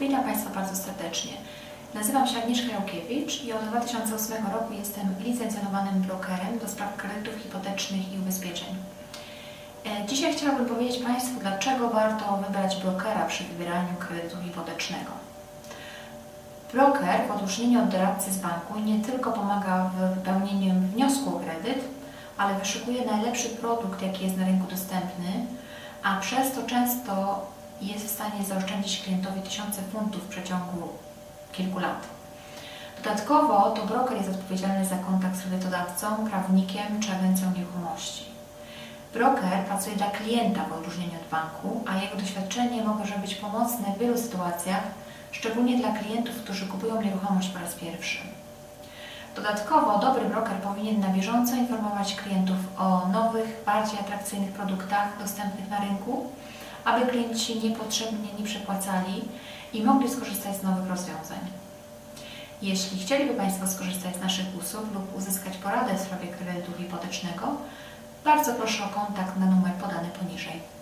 Witam Państwa bardzo serdecznie. Nazywam się Agnieszka Jałkiewicz i od 2008 roku jestem licencjonowanym brokerem do spraw kredytów hipotecznych i ubezpieczeń. E, Dzisiaj chciałabym powiedzieć Państwu, dlaczego warto wybrać brokera przy wybieraniu kredytu hipotecznego. Broker w odróżnieniu od doradcy z banku nie tylko pomaga w wypełnieniu wniosku o kredyt, ale wyszukuje najlepszy produkt, jaki jest na rynku dostępny, a przez to często jest w stanie zaoszczędzić klientowi tysiące funtów w przeciągu kilku lat. Dodatkowo to broker jest odpowiedzialny za kontakt z kredytodawcą, prawnikiem czy agencją nieruchomości. Broker pracuje dla klienta w odróżnieniu od banku, a jego doświadczenie może być pomocne w wielu sytuacjach, szczególnie dla klientów, którzy kupują nieruchomość po raz pierwszy. Dodatkowo dobry broker powinien na bieżąco informować klientów o nowych, bardziej atrakcyjnych produktach dostępnych na rynku, aby klienci niepotrzebnie nie przepłacali i mogli skorzystać z nowych rozwiązań. Jeśli chcieliby Państwo skorzystać z naszych usług lub uzyskać poradę w sprawie kredytu hipotecznego, bardzo proszę o kontakt na numer podany poniżej.